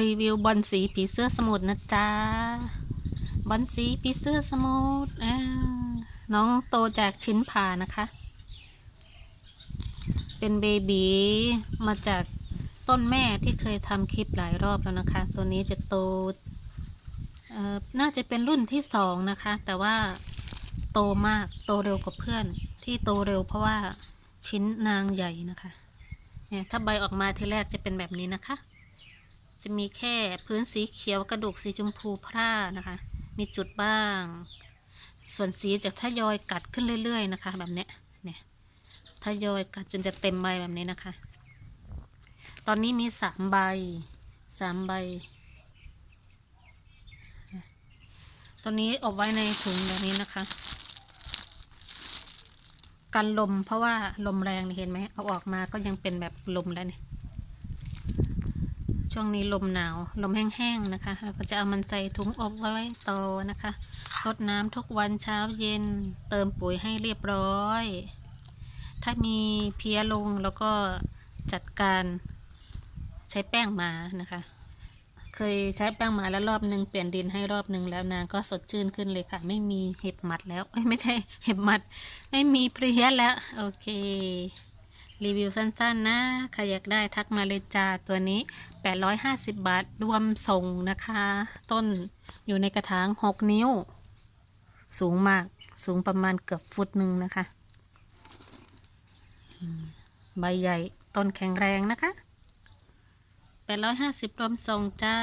รีวิวบอลสีผีเสื้อสมุทรนะจ๊ะบอลสีผีเสื้อสมุทรอ่าน้องโตจากชิ้นผ่านะคะ เป็นเบบีมาจากต้นแม่ที่เคยทำคลิปหลายรอบแล้วนะคะ ตัวนี้จะโตน่าจะเป็นรุ่นที่สองนะคะ แต่ว่าโตมากโตเร็วกว่าเพื่อน ที่โตเร็วเพราะว่าชิ้นนางใหญ่นะคะ เนี่ยถ้าใบออกมาทีแรกจะเป็นแบบนี้นะคะ จะมีแค่พื้นสีเขียวกระดูกสีชมพูพร่านะคะ มีจุดบ้าง ส่วนสีจะทยอยกัดขึ้นเรื่อย ๆ นะคะ แบบเนี้ยเนี่ยทยอยกัดจนจะเต็มใบแบบนี้นะคะ ตอนนี้มีสามใบสามใบตัวนี้อบไว้ในถุงแบบนี้นะคะ กันลมเพราะว่าลมแรงเห็นไหมเอาออกมาก็ยังเป็นแบบลมแล้วเนี่ย ช่วงนี้ลมหนาว ลมแห้งๆนะคะเราก็จะเอามันใส่ถุงอบไว้ต่อนะคะรดน้ำทุกวันเช้าเย็น เติมปุ๋ยให้เรียบร้อย ถ้ามีเพี้ยลงแล้วก็จัดการใช้แป้งหมานะคะ เคยใช้แป้งหมาแล้วรอบหนึ่งเปลี่ยนดินให้รอบหนึ่งแล้วนางก็สดชื่นขึ้นเลยค่ะ ไม่มีเห็บหมัดแล้วไม่ใช่เห็บหมัด ไม่มีเพลี้ยแล้ว โอเค รีวิวสั้นๆนะใครอยากได้ทักมาเลยจ้าตัวนี้ 850 บาท รวมส่งนะคะ ต้นอยู่ในกระถาง 6 นิ้ว สูงมากสูงประมาณเกือบฟุตหนึ่งนะคะ ใบใหญ่ต้นแข็งแรงนะคะ 850 รวมส่งจ้า